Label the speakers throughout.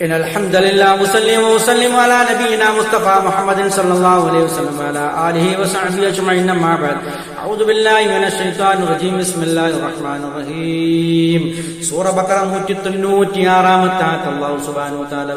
Speaker 1: إن الحمد لله وسلم وسلم على نبينا مصطفى محمد صلى الله عليه وسلم وعلى آله وصحبه أجمعين أما بعد أعوذ بالله من الشيطان الرجيم بسم الله الرحمن الرحيم സൂറ ബക്കറ നൂറ്റി തൊണ്ണൂറ്റി ആറാമത്താത്ത് അള്ളാഹു സുബാനു താല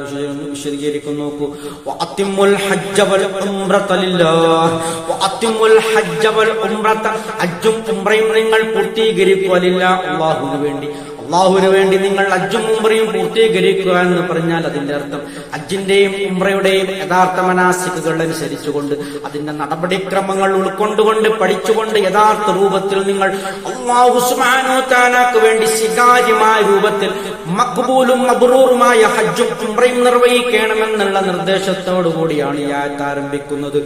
Speaker 1: വിശദീകരിക്കുന്നു നോക്കൂ വഅത്തിമ്മുൽ ഹജ്ജ വൽ ഉംറത ലില്ലാഹ് വഅത്തിമ്മുൽ ഹജ്ജ വൽ ഉംറത ഹജ്ജും ഉംറയും നിങ്ങൾ പൂർത്തീകരിക്കുക ലില്ലാഹ് അല്ലാഹുവിന് വേണ്ടി അള്ളാഹുവിന് വേണ്ടി നിങ്ങൾ അജ്ജും ഉംറയും പൂർത്തീകരിക്കുക എന്ന് പറഞ്ഞാൽ അതിന്റെ അർത്ഥം അജ്ജിന്റെയും ഉംറയുടെയും യഥാർത്ഥ മനാസിക്കുകൾ അനുസരിച്ചുകൊണ്ട് അതിന്റെ നടപടിക്രമങ്ങൾ ഉൾക്കൊണ്ടുകൊണ്ട് പഠിച്ചുകൊണ്ട് യഥാർത്ഥ രൂപത്തിൽ നിങ്ങൾ അള്ളാഹുസ്മാനോത്താനാക്ക് വേണ്ടി സ്വീകാര്യമായ രൂപത്തിൽ മക്ബൂലും മബ്രൂറുമായ ഹജ്ജും ഉംറയും നിർവഹിക്കണമെന്നുള്ള നിർദ്ദേശത്തോടു കൂടിയാണ് ഈ ആയത്ത് ആരംഭിക്കുന്നത്.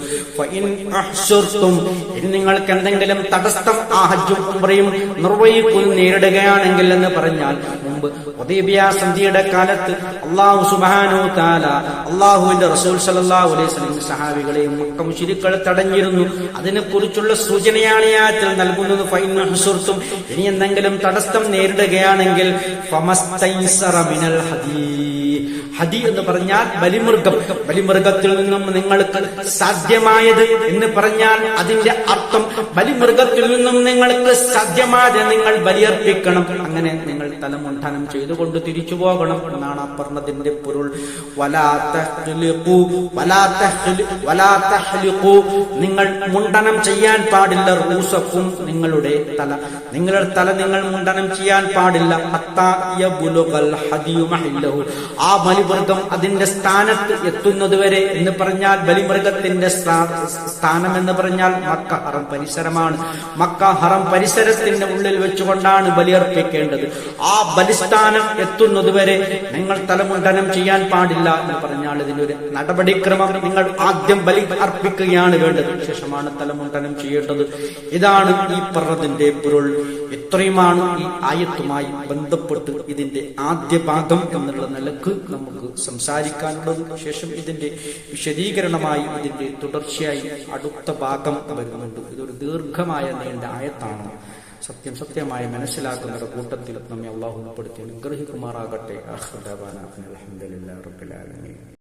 Speaker 1: നിങ്ങൾക്ക് എന്തെങ്കിലും തടസ്സം ആ ഹജ്ജും ഉംറയും നിർവഹിക്കുന്നു നേരിടുകയാണെങ്കിൽ എന്ന് പറഞ്ഞാൽ മുമ്പ് ഉദയബിയ സന്ധിയുടെ കാലത്ത് അള്ളാഹു സുബാനോ താല അള്ളാഹുവിന്റെ റസൂൽ സല്ലല്ലാഹു അലൈഹി സഹാബികളെയും മക്ക മുശ്രിക്കുകൾ തടഞ്ഞിരുന്നു. അതിനെക്കുറിച്ചുള്ള സൂചനയാണ് ഈ ആയത്തിൽ നൽകുന്നത്. ഫൈൻ ഹുസുർത്തും ഇനി എന്തെങ്കിലും തടസ്സം നേരിടുകയാണെങ്കിൽ ഫമസ്തൈസറ മിനൽ ഹദീ ഹദി എന്ന് പറഞ്ഞാൽ ബലിമൃഗം. ബലിമൃഗത്തിൽ നിന്നും നിങ്ങൾക്ക് സാധ്യമായത് എന്ന് പറഞ്ഞാൽ അതിന്റെ അർത്ഥം ബലിമൃഗത്തിൽ നിന്നും നിങ്ങൾക്ക് സാധ്യമായത് നിങ്ങൾ ബലിയർപ്പിക്കണം. അങ്ങനെ നിങ്ങൾ തലമുണ്ഠനം ചെയ്തുകൊണ്ട് തിരിച്ചു പോകണം എന്നാണ് ആ പറഞ്ഞതിന്റെ പൊരുൾ. നിങ്ങൾ മുണ്ടനം ചെയ്യാൻ പാടില്ല റൂസക്കും നിങ്ങളുടെ തല. നിങ്ങളുടെ തല നിങ്ങൾ മുണ്ടനം ചെയ്യാൻ പാടില്ല. ആ യബ്ലുഗൽ ബലിമൃഗം അതിന്റെ സ്ഥാനത്ത് എത്തുന്നത് വരെ എന്ന് പറഞ്ഞാൽ ബലിമൃഗത്തിന്റെ സ്ഥാ- സ്ഥാനം എന്ന് പറഞ്ഞാൽ മക്ക ഹറം പരിസരമാണ്. മക്ക ഹറം പരിസരത്തിന്റെ ഉള്ളിൽ വെച്ചുകൊണ്ടാണ് ബലിയർപ്പിക്കേണ്ടത്. ആ ബലിസ്ഥാനം എത്തുന്നത് വരെ നിങ്ങൾ തലമുണ്ടനം ചെയ്യാൻ പാടില്ല എന്ന് പറഞ്ഞാൽ ഇതിനൊരു നടപടിക്രമം നിങ്ങൾ ആദ്യം ബലി അർപ്പിക്കുകയാണ് വേണ്ടത്. ശേഷമാണ് തലമുണ്ടനം ചെയ്യേണ്ടത്. ഇതാണ് ഈ പറഞ്ഞതിന്റെ പൊരുൾ. ഇത്രയുമാണ് ഈ ആയത്തുമായി ബന്ധപ്പെട്ട് ഇതിന്റെ ആദ്യ ഭാഗം എന്നുള്ള നിലയ്ക്ക് നമുക്ക് സംസാരിക്കാനുള്ളത്. ശേഷം ഇതിന്റെ വിശദീകരണമായി ഇതിന്റെ തുടർച്ചയായി അടുത്ത ഭാഗം വരുന്നുണ്ട്. ഇതൊരു ദീർഘമായ നീണ്ട ആയത്താണ്. സത്യം സത്യമായി മനസ്സിലാക്കുന്നവരുടെ കൂട്ടത്തിൽ നമ്മെ അള്ളാഹു ഉൾപ്പെടുത്തി അനുഗ്രഹിക്കുമാറാകട്ടെ.